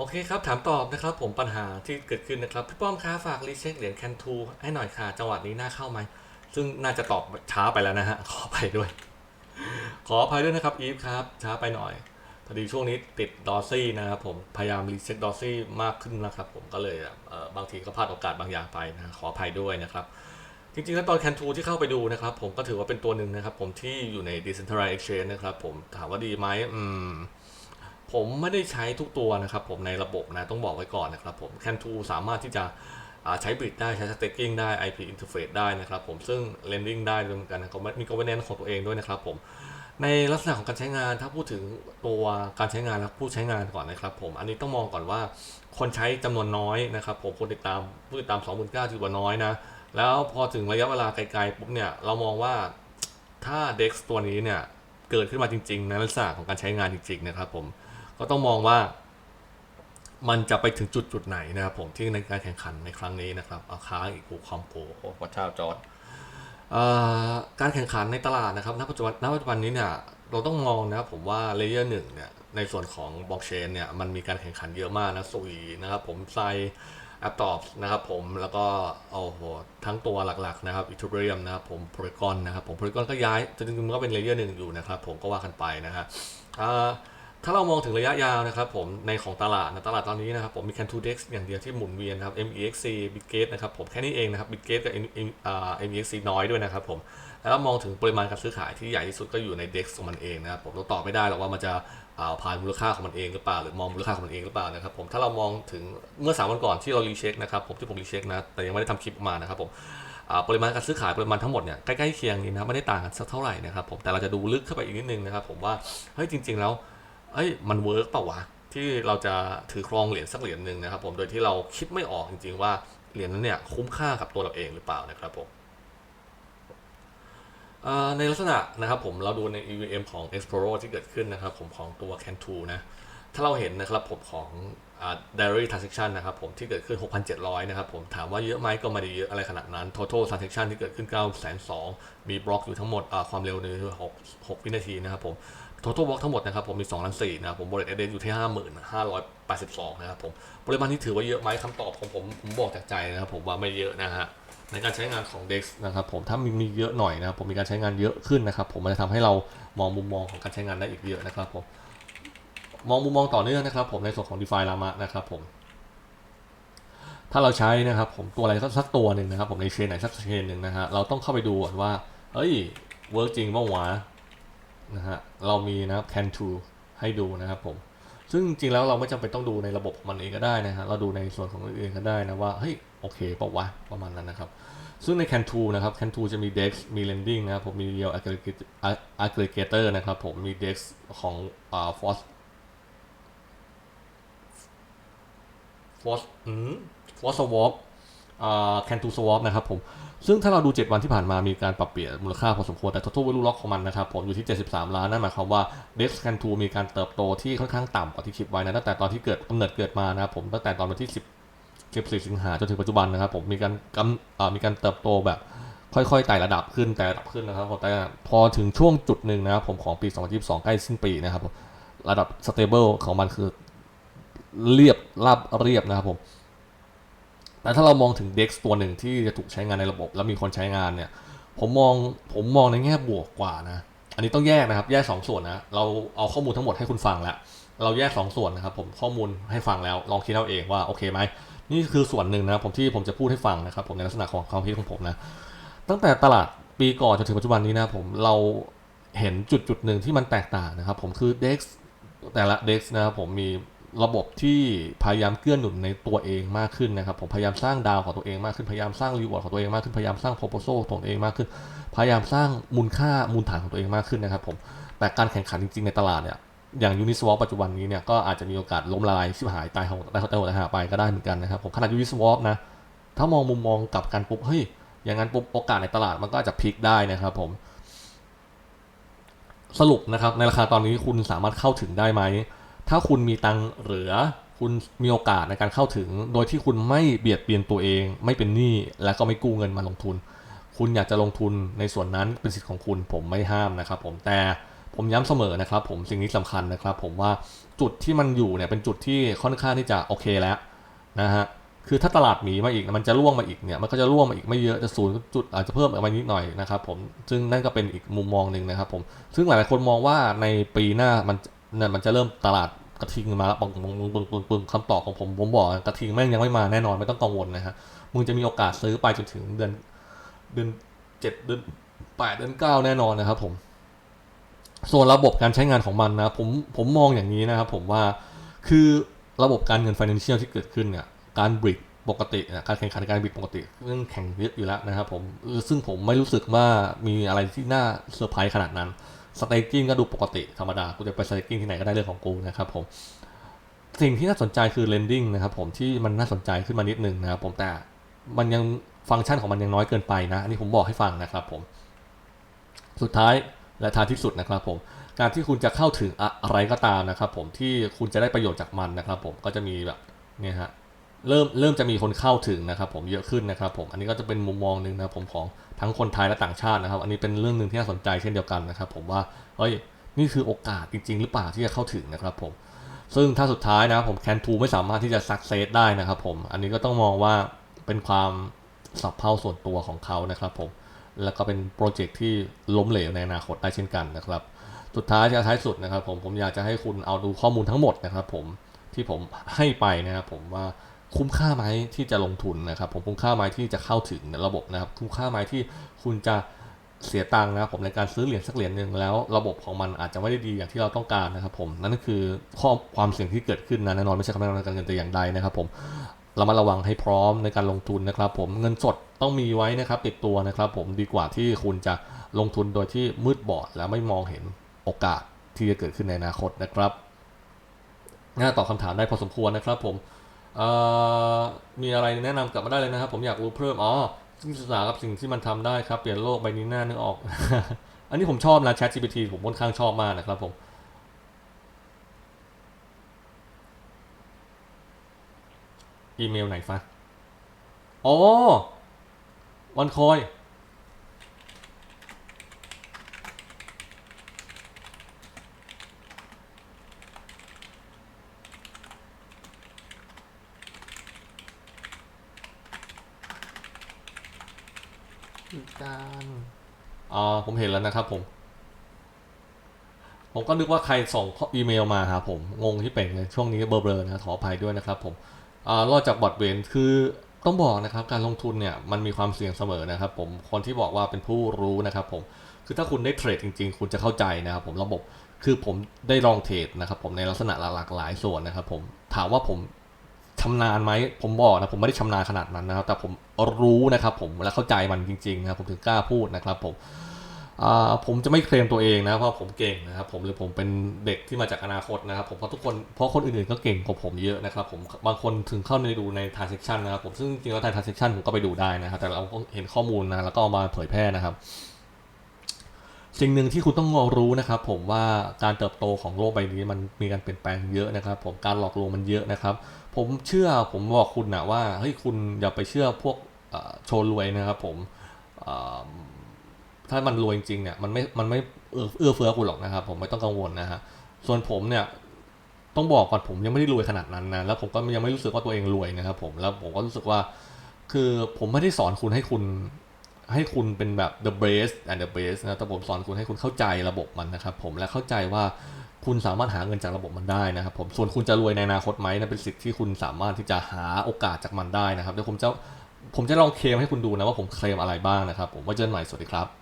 โอเคครับ ถามตอบนะครับผมปัญหาที่เกิดขึ้นนะครับ พี่ป้อมคะฝากรีเช็คเหรียญแคนทูให้หน่อยค่ะ จังหวะนี้น่าเข้าไหม ซึ่งน่าจะตอบช้าไปแล้วนะฮะ ขออภัยด้วย ขออภัยด้วยนะครับอีฟครับ ช้าไปหน่อย พอดีช่วงนี้ติดดอซี่นะครับผม พยายามรีเช็คดอซี่มากขึ้นนะครับผม ก็เลยเบางทีก็พลาดโอกาสบางอย่างไปนะขออภัยด้วยนะครับ จริงๆแล้วตอนแคนทูที่เข้าไปดูนะครับผมก็ถือว่าเป็นตัวหนึ่งนะครับผมที่อยู่ใน Decentralized Exchange นะครับผม ถามว่าดีไหมอืม ผมไม่ได้ใช้ทุกตัวนะครับผมในระบบนะต้องบอกไว้ก่อนนะครับผมแคนทูสามารถที่จะใช้บริดได้ใช้ staking ได้ IP interface ได้นะครับผมซึ่ง lending ได้ด้วยเหมือนกันนะครับมี governance ของตัวเองด้วยนะครับผมในลักษณะของการใช้งานถ้าพูดถึงตัวการใช้งานและผู้ใช้งานก่อนนะครับผมอันนี้ต้องมองก่อนว่าคนใช้จำนวนน้อยนะครับผมคนติดตามผู้ติดตาม29,000ถือว่าน้อยนะ แล้วพอถึงระยะเวลาไกลๆปุ๊บเนี่ยเรามองว่าถ้า DEX ตัวนี้เนี่ยเกิดขึ้นมาจริงๆในลักษณะของการใช้งานจริงๆนะครับผม ก็ต้องมองว่า มันจะไปถึงจุดจุดไหนนะครับผมที่ในการแข่งขันในครั้งนี้นะครับอาค้างอีกกูความโกพระเจ้าจอร์ดการแข่งขันในตลาดนะครับณปัจจุบันณปัจจุบันนี้เนี่ยเราต้องมองนะครับผมว่าเลเยอร์หนึ่งเนี่ยในส่วนของบล็อกเชนเนี่ยมันมีการแข่งขันเยอะมากนะสุยนะครับผมไซแอปตอปนะครับผมแล้วก็โอ้โหทั้งตัวหลักๆนะครับอีทูเรียมนะครับผมโพลีกอนนะครับผมโพลีกอนก็ย้ายจริงๆมันก็เป็นเลเยอร์หนึ่งอยู่นะครับผมก็ว่ากันไปนะฮะ ถ้าเรามองถึงระยะยาวนะครับผมในของตลาดนะตลาดตอนนี้นะครับผมมี Can 2 Dex อย่างเดียวที่หมุนเวียนนะครับ MEXC Bitgate นะครับผมแค่นี้เองนะครับ Bitgate กับ MEXC น้อยด้วยนะครับผมแล้วมองถึงปริมาณการซื้อขายที่ใหญ่ที่สุดก็อยู่ใน DEX ของมันเองนะครับผมเราตอบไม่ได้หรอกว่ามันจะผ่านมูลค่าของมันเองหรือเปล่าหรือมองมูลค่าของมันเองหรือเปล่านะครับผมถ้าเรามองถึงเมื่อสามวันก่อนที่เรารีเช็คนะครับผมที่ผมรีเช็คนะแต่ยังไม่ได้ทำคลิปออกมานะครับผมปริมาณการซื้อขายปริมาณทั้งหมดเนี่ยใกล้ๆเคียงนี่นะไม่ได้ต่างกันสักเท่าไหร่นะครับผมแต่เราจะดูลึกเข้าไปอีกนิดนึงนะครับผมว่าเฮ้ยจริง ๆแล้ว เอ้ยมันเวิร์กเปล่าวะที่เราจะถือครองเหรียญสักเหรียญหนึ่งนะครับ ผมโดยที่เราคิดไม่ออกจริงๆว่าเหรียญนั้นเนี่ยคุ้มค่ากับตัวเราเองหรือเปล่านะครับผมในลักษณะนะครับผมเราดูใน EVM ของ Explorer ที่เกิดขึ้นนะครับ ผมของตัว Can2 นะถ้าเราเห็นนะครับผมของอ Diary Transaction นะครับผมที่เกิดขึ้น 6,700 นะครับผมถามว่าเยอะไหมก็ไม่ได้เยอะอะไรขนาดนั้น Total Transaction ที่เกิดขึ้น902,000มีบล็อกอยู่ทั้งหมดความเร็วนี่คือ6 6วินาทีนะครับผม Total Block ทั้งหมดนะครับผมมี2ล้าน4นะครับผม Wallet Address อยู่ที่ 50,582 นะครับผมปริมาณที่ถือว่าเยอะไหมคำตอบของผมผมบอกจากใจนะครับผมว่าไม่เยอะนะฮะในการใช้งานของ DEX นะครับผมถ้ามีมีเยอะหน่อยนะครับผมมีการใช้งานเยอะขึ้นนะครับผมมันจะทำให้เรามองมุมมองของการใช้งานได้อีกเยอะนะครับผมมองมุมมองต่อเนื่องนะครับผมในส่วนของ DeFi Lama นะครับผมถ้าเราใช้นะครับผมตัวอะไรสักตัวหนึ่งนะครับผมในเชนไหนสักเชนหนึ่งนะฮะเราต้องเข้าไปดูก่อนว่าเฮ้ยเวิร์กจริงบ้างวะ นะฮะเรามีนะครับ can to ให้ดูนะครับผม ซึ่งจริงๆแล้วเราไม่จำเป็นต้องดูในระบบมันเองก็ได้นะฮะเราดูในส่วนของอื่นก็ได้นะว่าเฮ้ยโอเคปล่าวะประมาณนั้นนะครับซึ่งใน Can 2นะครับ Can 2จะมี DEX มี Lending นะครับผมมี Yield Aggregator Aggregator นะครับผมมี DEX ของอ่า Force Force อืม Force Swap อ่า Can 2 Swap นะครับผมซึ่งถ้าเราดู 7 วันที่ผ่านมามีการปรับเปลี่ยนมูลค่าพอสมควร แต่ total value lock ของมันนะครับผมอยู่ที่ 73 ล้าน นั่นหมายความว่า DEX Can 2มีการเติบโตที่ค่อนข้างต่ำกว่าที่คิดไว้นะตั้งแต่ตอนที่เกิดกำเนิดเกิดมานะครับผมตั้งแต่ตอนวันที่ 10 14สิงหาจนถึงปัจจุบันนะครับผมมีการกำมีการเติบโตแบบค่อยๆไต่ระดับขึ้นแต่ระดับขึ้นนะครับผมแต่พอถึงช่วงจุดหนึ่งนะครับผมของปี 2022 ใกล้สิ้นปีนะครับระดับ stable ของมันคือเรียบราบเรียบนะครับผม แต่ถ้าเรามองถึง DEX ตัวหนึ่งที่จะถูกใช้งานในระบบ แล้วมีคนใช้งานเนี่ย ผมมองผมมองในแง่บวกกว่านะ อันนี้ต้องแยกนะครับ แยกสองส่วนนะ เราเอาข้อมูลทั้งหมดให้คุณฟังแล้ว เราแยกสองส่วนนะครับ ผมข้อมูลให้ฟังแล้ว ลองคิดเอาเองว่าโอเคไหม นี่คือส่วนหนึ่งนะผมที่ผมจะพูดให้ฟังนะครับ ผมในลักษณะของความคิดของผมนะ ตั้งแต่ตลาดปีก่อนจนถึงปัจจุบันนี้นะผมเราเห็นจุดจุดหนึ่งที่มันแตกต่างนะครับ ผมคือ DEX แต่ละ DEX นะครับผมมี ระบบที่พยายามเกื้อหนุนในตัวเองมากขึ้นนะครับ ผมพยายามสร้างดาวของตัวเองมากขึ้นพยายามสร้างรีวอร์ดของตัวเองมากขึ้นพยายามสร้าง proposal ของตัวเองมากขึ้น พยายามสร้างมูลค่ามูลฐานของตัวเองมากขึ้นนะครับ ผมแต่การแข่งขันจริงๆในตลาดเนี่ยอย่าง Uniswap ปัจจุบันนี้เนี่ยก็อาจจะมีโอกาสล้มละลายชิบหายตายหงตายหดตายหดตายหาไปก็ได้เหมือนกันนะครับผมขนาด Uniswap นะถ้ามองมุมมองกลับกันปุ๊บเฮ้ยอย่างนั้นปุ๊บโอกาสในตลาดมันก็อาจจะพลิกได้นะครับ ผม สรุปนะครับในราคาตอนนี้คุณสามารถเข้าถึงได้ไหม ถ้าคุณมีตังเหลือ คุณมีโอกาสในการเข้าถึง โดยที่คุณไม่เบียดเบียนตัวเอง ไม่เป็นหนี้และก็ไม่กู้เงินมาลงทุน คุณอยากจะลงทุนในส่วนนั้นเป็นสิทธิ์ของคุณผมไม่ห้ามนะครับผมแต่ผมย้ำเสมอนะครับ ผมสิ่งนี้สำคัญนะครับ ผมว่าจุดที่มันอยู่เนี่ยเป็นจุดที่ค่อนข้างที่จะโอเคแล้วนะฮะคือถ้าตลาดหมีมาอีกมันจะร่วงมาอีกเนี่ยมันก็จะร่วงมาอีกไม่เยอะจะศูนย์จุดอาจจะเพิ่มออกมานิดหน่อยนะครับผมซึ่งนั่นก็เป็นอีกมุมมองหนึ่งนะครับผมซึ่งหลายๆคนมองว่าในปีหน้ามันเนี่ยมันจะเริ่มตลาด กระทิงมาแล้วปึ้งปึ้งปึ้งปึ้งปึ้งปึ้งคำตอบของผมผมบอกกระทิงแม่งยังไม่มาแน่นอนไม่ต้องกังวลนะฮะมึงจะมีโอกาสซื้อไปจนถึงเดือนเดือนเจ็ดเดือนแปดเดือนเก้าแน่นอนนะครับผมส่วนระบบการใช้งานของมันนะผมผมมองอย่างนี้นะครับผมว่าคือระบบการเงิน financial ที่เกิดขึ้นเนี่ยการบริกปกติการแข่งขันการบริกปกติเรื่องแข่งเยอะอยู่แล้วนะครับผมซึ่งผมไม่รู้สึกว่ามีอะไรที่น่าเซอร์ไพรส์ขนาดนั้นสเต k กิ้งก็ดูปกติธรรมดา กูจะไปสเต k กิ้งที่ไหนก็ได้เรื่องของกูนะครับผมสิ่งที่น่าสนใจคือ lending นะครับผมที่มันน่าสนใจขึ้นมานิดนึงนะครับผมแต่มันยังฟังก์ชันของมันยังน้อยเกินไปนะอันนี้ผมบอกให้ฟังนะครับผมสุดท้ายและท้ายที่สุดนะครับผมการที่คุณจะเข้าถึงอะไรก็ตามนะครับผมที่คุณจะได้ประโยชน์จากมันนะครับผมก็จะมีแบบเนี่ยฮะ เริ่มเริ่มจะมีคนเข้าถึงนะครับ ผมเยอะขึ้นนะครับ ผมอันนี้ก็จะเป็นมุมมองหนึ่งนะครับผมของทั้งคนไทยและต่างชาตินะครับ อันนี้เป็นเรื่องหนึ่งที่น่าสนใจเช่นเดียวกันนะครับ ผมว่าเฮ้ยนี่คือโอกาสจริง ๆ หรือเปล่าที่จะเข้าถึงนะครับ ผม ซึ่งถ้าสุดท้ายนะผมแคนทูไม่สามารถที่จะสักเซสได้นะครับ ผมอันนี้ก็ต้องมองว่าเป็นความสับเพ่าส่วนตัวของเขานะครับ ผมแล้วก็เป็นโปรเจกต์ที่ล้มเหลวในอนาคตได้เช่นกันนะครับ สุดท้ายจะท้ายสุดนะครับ ผมผมอยากจะให้คุณเอาดูข้อมูลทั้งหมดนะครับ ผมที่ผมให้ไปนะครับ ผมว่า คุ้มค่าไหมที่จะลงทุนนะครับผมคุ้มค่าไหมที่จะเข้าถึงระบบนะครับ คุ้มค่าไหมที่คุณจะเสียตังค์นะครับผมในการซื้อเหรียญสักเหรียญหนึ่งแล้ว ระบบของมันอาจจะไม่ได้ดีอย่างที่เราต้องการนะครับผมนั่นก็คือข้อความเสี่ยงที่เกิดขึ้นนะแน่นอนไม่ใช่คำแนะนำการเงินแต่อย่างใดนะครับผมเรามาระวังให้พร้อมในการลงทุนนะครับผมเงินสดต้องมีไว้นะครับติดตัวนะครับผมดีกว่าที่คุณจะลงทุนโดยที่มืดบอด และไม่มองเห็นโอกาสที่จะเกิดขึ้นในอนาคตนะครับน่าตอบคำถามได้พอสมควรนะครับผม มีอะไรแนะนำกลับมาได้เลยนะครับ ผมอยากรู้เพิ่มอ๋อศึกษากับสิ่งที่มันทำได้ครับ เปลี่ยนโลกใบนี้หน้านึกออก อันนี้ผมชอบนะ Chat GPT ผมค่อนข้างชอบมากนะครับผมอีเมลไหนฟะอ๋อวันคอย การอ่าผมเห็นแล้วนะครับผม ผมก็นึกว่าใครส่งอีเมลมาหาผม งงที่เป่งเลยช่วงนี้เบลอๆนะขออภัยด้วยนะครับผมอ่ารอดจากบอดเวนคือต้องบอกนะครับการลงทุนเนี่ยมันมีความเสี่ยงเสมอนะครับผมคนที่บอกว่าเป็นผู้รู้นะครับผมคือถ้าคุณได้เทรดจริง ๆ คุณจะเข้าใจนะครับผมระบบคือผมได้ลองเทรดนะครับผมในลักษณะหลากหลายส่วนนะครับผมถามว่าผม ชำนาญไหมผมบอกนะผมไม่ได้ชำนาญขนาดนั้นนะครับ แต่ผมรู้นะครับ ผมและเข้าใจมันจริงๆนะครับผมถึงกล้าพูดนะครับ ผมผมจะไม่เคลมตัวเองนะเพราะผมเก่งนะครับ ผมหรือผมเป็นเด็กที่มาจากอนาคตนะครับ ผมเพราะทุกคนเพราะคนอื่นๆก็เก่งกว่าผมเยอะนะครับ ผมบางคนถึงเข้าไปดูใน transaction นะครับผมซึ่งจริงๆแล้ว transaction ผมก็ไปดูได้นะครับแต่เราเห็นข้อมูลนะแล้วก็เอามาเผยแพร่นะครับ สิ่งหนึ่งที่คุณต้องรู้นะครับผมว่าการเติบโตของโลกใบนี้มันมีการเปลี่ยนแปลงเยอะนะครับ ผมการหลอกลวงมันเยอะนะครับ ผมเชื่อผมบอกคุณนะว่าเฮ้ยคุณอย่าไปเชื่อพวกโชว์รวยนะครับผมถ้ามันรวยจริงเนี่ยมันไม่มันไม่เอื้อเอื้อเฟื้อคุณหรอกนะครับ ผมไม่ต้องกังวลนะฮะส่วนผมเนี่ยต้องบอกก่อนผมยังไม่ได้รวยขนาดนั้นนะแล้วผมก็ยังไม่รู้สึกว่าตัวเองรวยนะครับ ผมแล้วผมก็รู้สึกว่าคือผมไม่ได้สอนคุณให้คุณ ให้คุณเป็นแบบ the best and the best นะแต่ผมสอนคุณให้คุณเข้าใจระบบมันนะครับผมและเข้าใจว่าคุณสามารถหาเงินจากระบบมันได้นะครับผมส่วนคุณจะรวยในอนาคตไหมนะเป็นสิทธิ์ที่คุณสามารถที่จะหาโอกาสจากมันได้นะครับเดี๋ยวผมจะผมจะลองเคลมให้คุณดูนะว่าผมเคลมอะไรบ้างนะครับ ผมว่าเจอกันใหม่สวัสดีครับ